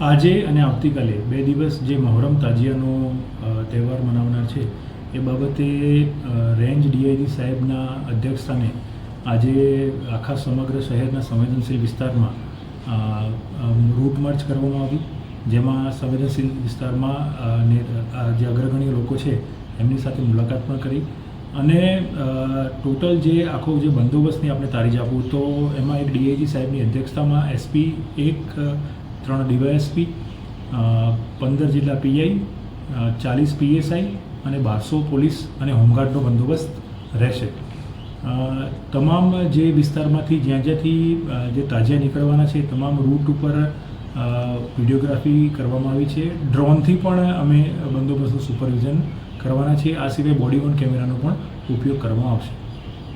આજે અને આવતીકાલે બે દિવસ જે મહોરમ તાજિયાનો તહેવાર મનાવનાર છે, એ બાબતે રેન્જ ડીઆઈજી સાહેબના અધ્યક્ષસ્થાને આજે આખા સમગ્ર શહેરના સંવેદનશીલ વિસ્તારમાં રૂટ માર્ચ કરવામાં આવી જેમાં સંવેદનશીલ વિસ્તારમાં જે અગ્રગણ્ય લોકો છે, એમની સાથે મુલાકાત પણ કરી. અને ટોટલ જે આખો જે બંદોબસ્તની આપણે તારીજ આપું તો એમાં એક ડીઆઈજી સાહેબની અધ્યક્ષતામાં એસપી એક ત્રણ ડીવાયએસપી પંદર જિલ્લા પીઆઈ ચાલીસ પીએસઆઈ અને બારસો પોલીસ અને હોમગાર્ડનો બંદોબસ્ત રહેશે. તમામ જે વિસ્તારમાંથી જ્યાં જ્યાંથી જે તાજિયા નીકળવાના છે, તમામ રૂટ ઉપર વિડીયોગ્રાફી કરવામાં આવી છે. ડ્રોનથી પણ અમે બંદોબસ્તનું સુપરવિઝન કરવાના છીએ. આ સિવાય બોડી ઓન કેમેરાનો પણ ઉપયોગ કરવામાં આવશે.